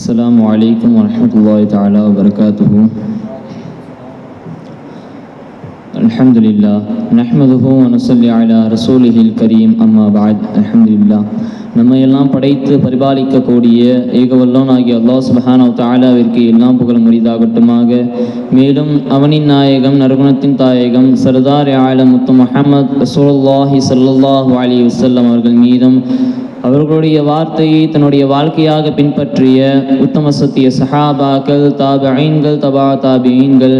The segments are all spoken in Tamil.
السلام عليكم ورحمة الله تعالى وبركاته. الحمد لله. نحمده ونصلي على رسوله الكريم. أما بعد الحمد لله. நம்ம எல்லாம் படைத்து பரிபாலிக்கக்கூடிய ஏகவல்லோன் ஆகிய அல்லாஹ் சுபஹானவ் தாலாவிற்கு எல்லாம் புகழ் முடிதாகட்டுமாக மேலும் அவனின் நாயகம் நறுகுணத்தின் தாயகம் சர்தார் ஆலம் முத்து முஹம்மத் ரசூலுல்லாஹி ஸல்லல்லாஹு அலி வசல்லம் அவர்கள் மீதும் அவர்களுடைய வார்த்தையை தன்னுடைய வாழ்க்கையாக பின்பற்றிய உத்தம சத்திய சஹாபாக்கள் தாபீன்கள் தபா தாபீன்கள்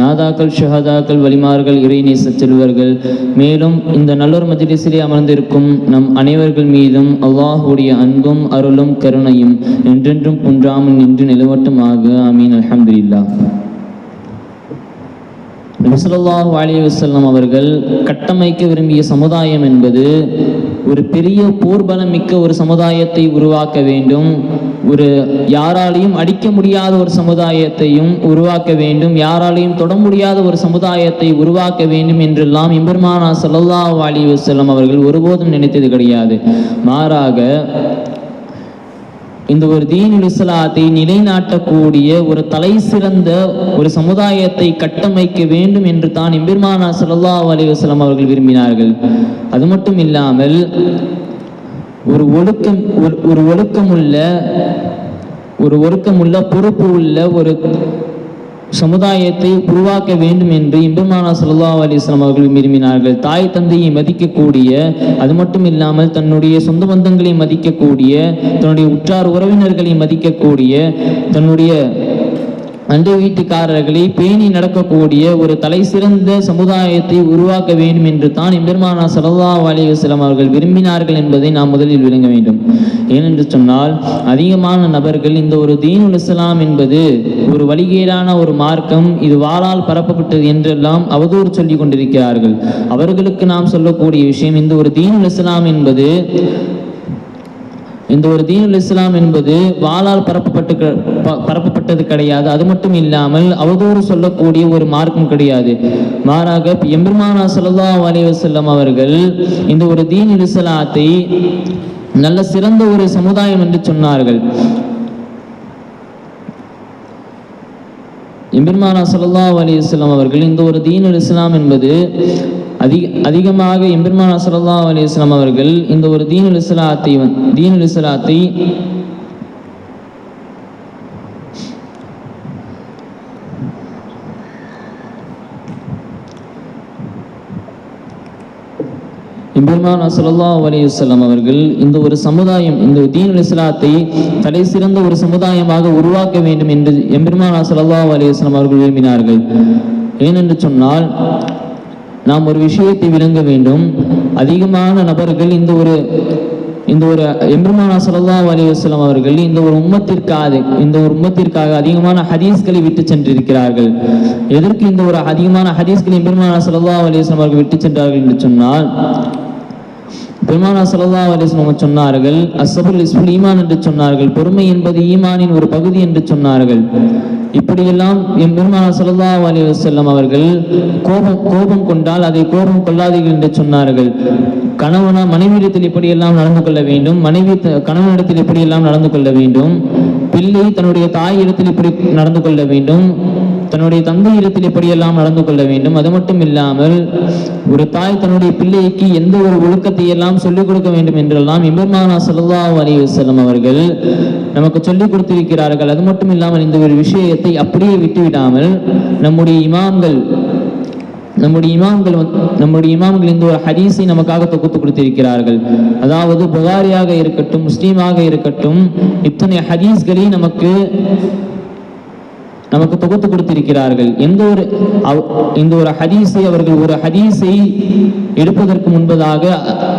நாதாக்கள் ஷஹதாக்கள் வலிமார்கள் இறைநீ செல்வர்கள். மேலும் இந்த நல்லொரு மஜ்லிஸிலே அமர்ந்திருக்கும் நம் அனைவர்கள் மீதும் அல்லாஹுடைய அன்பும் அருளும் கருணையும் என்றென்றும் குன்றாமல் நின்று நிலவட்டுமாக. அமீன் அல்ஹம்துலில்லாஹ். நபிசல்லாஹு அலி வசல்லம் அவர்கள் கட்டமைக்க விரும்பிய சமுதாயம் என்பது ஒரு பெரிய போர்பலம் மிக்க ஒரு சமுதாயத்தை உருவாக்க வேண்டும். ஒரு யாராலையும் அடிக்க முடியாத ஒரு சமுதாயத்தையும் உருவாக்க வேண்டும். யாராலையும் தொட முடியாத ஒரு சமுதாயத்தை உருவாக்க வேண்டும் என்றெல்லாம் எம்பெருமானா சல்லா அலி வசலம் அவர்கள் ஒருபோதும் நினைத்தது கிடையாது. மாறாக இந்த ஒரு தீனுல் இஸ்லாத்தை நிலைநாட்டக்கூடிய ஒரு தலை சிறந்த ஒரு சமுதாயத்தை கட்டமைக்க வேண்டும் என்று தான் எம்பெருமானா சல்லா அலைஹி வஸல்லம் அவர்கள் விரும்பினார்கள். அது மட்டும் இல்லாமல் ஒரு ஒழுக்கம் ஒரு- ஒரு ஒழுக்கமுள்ள ஒரு ஒழுக்கமுள்ள பொறுப்பு உள்ள ஒரு சமுதாயத்தை உருவாக்க வேண்டும் என்று இம்பெருமானா சல்லா அலிஸ்லாம் அவர்கள் விரும்பினார்கள். தாய் தந்தையை மதிக்கக்கூடிய அது மட்டும் இல்லாமல் தன்னுடைய சொந்த பந்தங்களை மதிக்கக்கூடிய தன்னுடைய உற்றார் உறவினர்களை மதிக்கக்கூடிய தன்னுடைய அண்டை வீட்டுக்காரர்களை பேணி நடக்கக்கூடிய ஒரு தலை சிறந்த சமுதாயத்தை உருவாக்க வேண்டும் என்று தான் எம்பெருமானா சரதா அலைஹி அவர்கள் விரும்பினார்கள் என்பதை நாம் முதலில் விளங்க வேண்டும். ஏனென்று சொன்னால் அதிகமான நபர்கள் இந்த ஒரு தீனுல் இஸ்லாம் என்பது ஒரு வழிகேடான ஒரு மார்க்கம் இது வாளால் பரப்பப்பட்டது என்றெல்லாம் அவதூறு சொல்லிக் கொண்டிருக்கிறார்கள். அவர்களுக்கு நாம் சொல்லக்கூடிய விஷயம் இந்த ஒரு தீனுல் இஸ்லாம் என்பது இந்த ஒரு தீனுல் இஸ்லாம் என்பது வாளால் பரப்பப்பட்டு க- ப- பரப்பப்பட்டது கிடையாது. அது மட்டும் இல்லாமல் அவதூறு சொல்லக்கூடிய ஒரு மார்க்கம் கிடையாது. மாறாக எம்பெருமானா சல்லா அலைஹி வஸல்லம் அவர்கள் இந்த ஒரு தீனுல் இஸ்லாத்தை நல்ல சிறந்த ஒரு சமுதாயம் என்று சொன்னார்கள். எம்பெருமானா சல்லா அலைஹி வஸல்லம் அவர்கள் இந்த ஒரு தீனுல் இஸ்லாம் என்பது அதிக அதிகமாக எம்பெருமானா சல்லா அலி இஸ்லாம் அவர்கள் இந்த ஒரு தீனுல் இஸ்லாத்தை வந்- தீனுல் இஸ்லாத்தை எம்பெருமானா அசல்லா அலைஹி அவர்கள் இந்த ஒரு சமுதாயம் இந்த தீன் இஸ்லாத்தை தலை சிறந்த ஒரு சமுதாயமாக உருவாக்க வேண்டும் என்று எம்பெருமான் அசல்லா அலைஹி வஸல்லம் அவர்கள் விரும்பினார்கள். ஏனென்று சொன்னால் நாம் ஒரு விஷயத்தை விளங்க வேண்டும். அதிகமான நபர்கள் இந்த ஒரு இந்த ஒரு எம்பெருமானா ஸல்லல்லாஹு அலைஹி அவர்கள் இந்த ஒரு உம்மத்திற்காக இந்த ஒரு உம்மத்திற்காக அதிகமான ஹதீஸ்களை விட்டு சென்றிருக்கிறார்கள். எதற்கு இந்த ஒரு அதிகமான ஹதீஸ்களை எம்பெருமானா ஸல்லல்லாஹு அலைஹி வஸல்லம் அவர்கள் விட்டு சென்றார்கள் என்று சொன்னால் பெருமானா ஸல்லல்லாஹு அலிஸ்லாம் சொன்னார்கள் அசபுல் இஸ்புல் ஈமான் என்று சொன்னார்கள் பொறுமை என்பது ஈமானின் ஒரு பகுதி என்று சொன்னார்கள். இப்படியெல்லாம் என் பெருமான சல்லா அலி வசல்லம் அவர்கள் கோபம் கோபம் கொண்டால் அதை கோபம் கொள்ளாதீர்கள் என்று சொன்னார்கள். கணவனா மனைவியிடத்தில் இப்படியெல்லாம் நடந்து கொள்ள வேண்டும். மனைவி கணவனிடத்தில் இப்படியெல்லாம் நடந்து கொள்ள வேண்டும். பிள்ளை தன்னுடைய தாய் இடத்தில் இப்படி நடந்து கொள்ள வேண்டும். தன்னுடைய தந்தையிடத்தில் எப்படியெல்லாம் நடந்து கொள்ள வேண்டும் அது மட்டும் இல்லாமல் ஒரு தாய் தன்னுடைய பிள்ளைக்கு எந்த ஒரு ஒழுக்கத்தை எல்லாம் சொல்லிக் கொடுக்க வேண்டும் என்றெல்லாம் இமர்மானா சல்லா அலைஹி அவர்கள் நமக்கு சொல்லிக் கொடுத்திருக்கிறார்கள். அது மட்டும் இல்லாமல் இந்த ஒரு விஷயத்தை அப்படியே விட்டுவிடாமல் நம்முடைய இமாம்கள் நம்முடைய இமாம்கள் நம்முடைய இமாம்கள் இந்த ஒரு ஹதீஸை நமக்காக தொகுத்து கொடுத்திருக்கிறார்கள். அதாவது புகாரியாக இருக்கட்டும் முஸ்லீமாக இருக்கட்டும் இத்தனை ஹதீஸ்களை நமக்கு நமக்கு தொகுத்து கொடுத்திருக்கிறார்கள். எந்த ஒரு இந்த ஒரு ஹதீஸை அவர்கள் ஒரு ஹதீஸை எடுப்பதற்கு முன்பதாக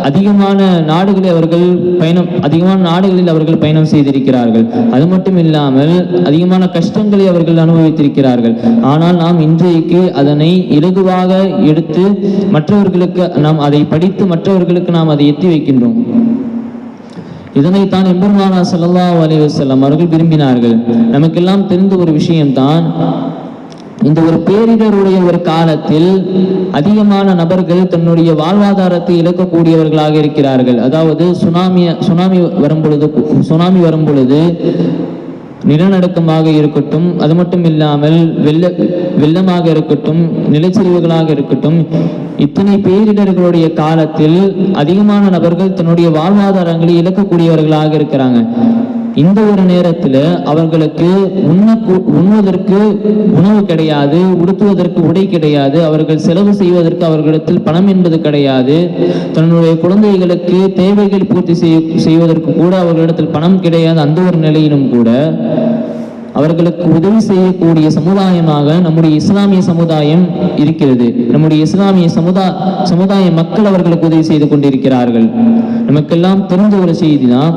அதிகமான நாடுகளை அவர்கள் பயணம் அதிகமான நாடுகளில் அவர்கள் பயணம் செய்திருக்கிறார்கள். அது மட்டும் இல்லாமல் அதிகமான கஷ்டங்களை அவர்கள் அனுபவித்திருக்கிறார்கள். ஆனால் நாம் இன்றைக்கு அதனை இலகுவாக எடுத்து மற்றவர்களுக்கு நாம் அதை படித்து மற்றவர்களுக்கு நாம் அதை எத்தி வைக்கின்றோம். இதனைத்தான் எம்பெருமானா ஸல்லல்லாஹு அலைஹி வஸல்லம் அவர்கள் விரும்பினார்கள். நமக்கெல்லாம் தெரிந்த ஒரு விஷயம்தான் இந்த ஒரு பேரிடருடைய ஒரு காலத்தில் அதிகமான நபர்கள் தன்னுடைய வாழ்வாதாரத்தை இழக்கக்கூடியவர்களாக இருக்கிறார்கள். அதாவது சுனாமி சுனாமி வரும் பொழுது சுனாமி வரும் பொழுது நிலநடுக்கமாக இருக்கட்டும் அது மட்டும் இல்லாமல் வெள்ள வெள்ளமாக இருக்கட்டும் நிலச்சரிவுகளாக இருக்கட்டும் இத்தனை பேரிடர்களுடைய காலத்தில் அதிகமான நபர்கள் தன்னுடைய வாழ்வாதாரங்களை இழக்கக்கூடியவர்களாக இருக்கிறாங்க. இந்த ஒரு நேரத்தில் அவர்களுக்கு உண்ண உண்ணுவதற்கு உணவு கிடையாது உடுத்துவதற்கு உடை கிடையாது அவர்கள் செலவு செய்வதற்கு அவர்களிடத்தில் பணம் என்பது கிடையாது. தன்னுடைய குழந்தைகளுக்கு தேவைகள் பூர்த்தி செய்ய செய்வதற்கு கூட அவர்களிடத்தில் பணம் கிடையாது அந்த ஒரு நிலையிலும் கூட. அவர்களுக்கு உதவி செய்யக்கூடிய சமுதாயமாக நம்முடைய இஸ்லாமிய சமுதாயம் இருக்கிறது. நம்முடைய இஸ்லாமிய சமுதா சமுதாய மக்கள் அவர்களுக்கு உதவி செய்து கொண்டிருக்கிறார்கள். நமக்கெல்லாம் தெரிஞ்ச ஒரு செய்தி தான்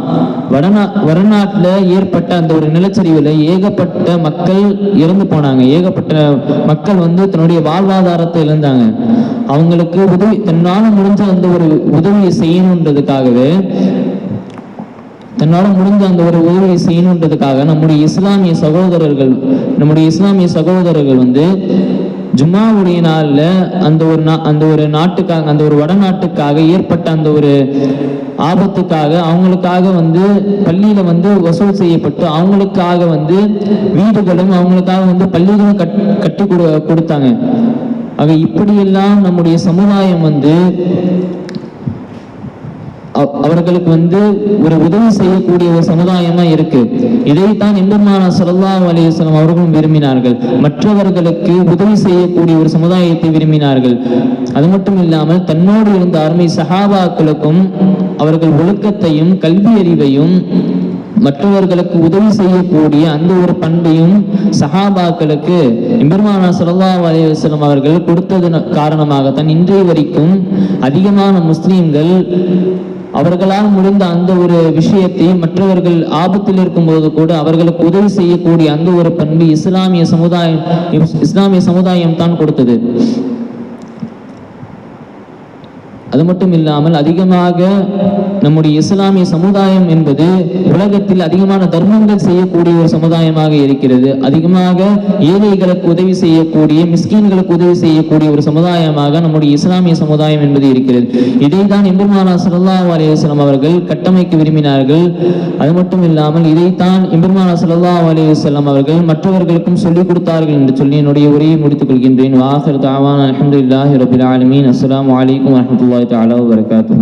வடநா வடநாட்டில் ஏற்பட்ட அந்த ஒரு நிலச்சரிவில் ஏகப்பட்ட மக்கள் இறந்து போனாங்க. ஏகப்பட்ட மக்கள் வந்து தன்னுடைய வாழ்வாதாரத்தை இழந்தாங்க. அவங்களுக்கு உதவி தன்னால் முடிஞ்ச அந்த ஒரு உதவியை செய்யணுன்றதுக்காகவே தன்னால் முடிஞ்ச அந்த ஒரு உதவியை செய்யணுன்றதுக்காக நம்முடைய இஸ்லாமிய சகோதரர்கள் நம்முடைய இஸ்லாமிய சகோதரர்கள் வந்து ஜும்மாவுடைய நாளில் அந்த ஒரு நா அந்த ஒரு நாட்டுக்காக அந்த ஒரு வடநாட்டுக்காக ஏற்பட்ட அந்த ஒரு ஆபத்துக்காக அவங்களுக்காக வந்து பள்ளியில வந்து வசூல் செய்யப்பட்டு அவங்களுக்காக வந்து வீடுகளும் அவங்களுக்காக வந்து பள்ளிகளும் கட் கட்டி கொடு கொடுத்தாங்க. ஆக இப்படியெல்லாம் நம்முடைய சமுதாயம் வந்து அவர்களுக்கு வந்து ஒரு உதவி செய்யக்கூடிய ஒரு சமுதாயமா இருக்கு. இதைத்தான் இன்பமான சல்லா அலிஸ்லாம் அவர்களும் விரும்பினார்கள். மற்றவர்களுக்கு உதவி செய்யக்கூடிய ஒரு சமுதாயத்தை விரும்பினார்கள். அது மட்டும் இல்லாமல் தன்னோடு இருந்த அருமை சஹாபாக்களுக்கும் அவர்கள் ஒழுக்கத்தையும் கல்வி அறிவையும் மற்றவர்களுக்கு உதவி செய்யக்கூடிய அந்த ஒரு பண்பையும் சஹாபாக்களுக்கு எம்பெருமானா சுரல்லா அலைஹி அவர்கள் கொடுத்தது காரணமாகத்தான் இன்றைய வரைக்கும் அதிகமான முஸ்லிம்கள் அவர்களால் முடிந்த அந்த ஒரு விஷயத்தை மற்றவர்கள் ஆபத்தில் இருக்கும்போது கூட அவர்களுக்கு உதவி செய்யக்கூடிய அந்த ஒரு பண்பு இஸ்லாமிய சமுதாயம் இஸ்லாமிய சமுதாயம் தான் கொடுத்தது. அது மட்டும் இல்லாமல் அதிகமாக நம்முடைய இஸ்லாமிய சமுதாயம் என்பது உலகத்தில் அதிகமான தர்மங்கள் செய்யக்கூடிய ஒரு சமுதாயமாக இருக்கிறது. அதிகமாக ஏழைகளுக்கு உதவி செய்யக்கூடிய மிஸ்கீன்களுக்கு உதவி செய்யக்கூடிய ஒரு சமுதாயமாக நம்முடைய இஸ்லாமிய சமுதாயம் என்பது இருக்கிறது. இதை தான் ஸல்லல்லாஹு அலைஹி அலையம் அவர்கள் கட்டமைக்க விரும்பினார்கள். அது மட்டும் இல்லாமல் இதைத்தான் எம்பெருமானா ஸல்லல்லாஹு அலையம் அவர்கள் மற்றவர்களுக்கும் சொல்லிக் கொடுத்தார்கள் என்று சொல்லி என்னுடைய உரையை முடித்துக் கொள்கின்றேன். வாசர் தாவான் அல்ஹம்துலில்லாஹி ரபில் ஆலமீன். அஸ்லாம் வலைக்கம் வரமத்துல்லா الله تعالى وبركاته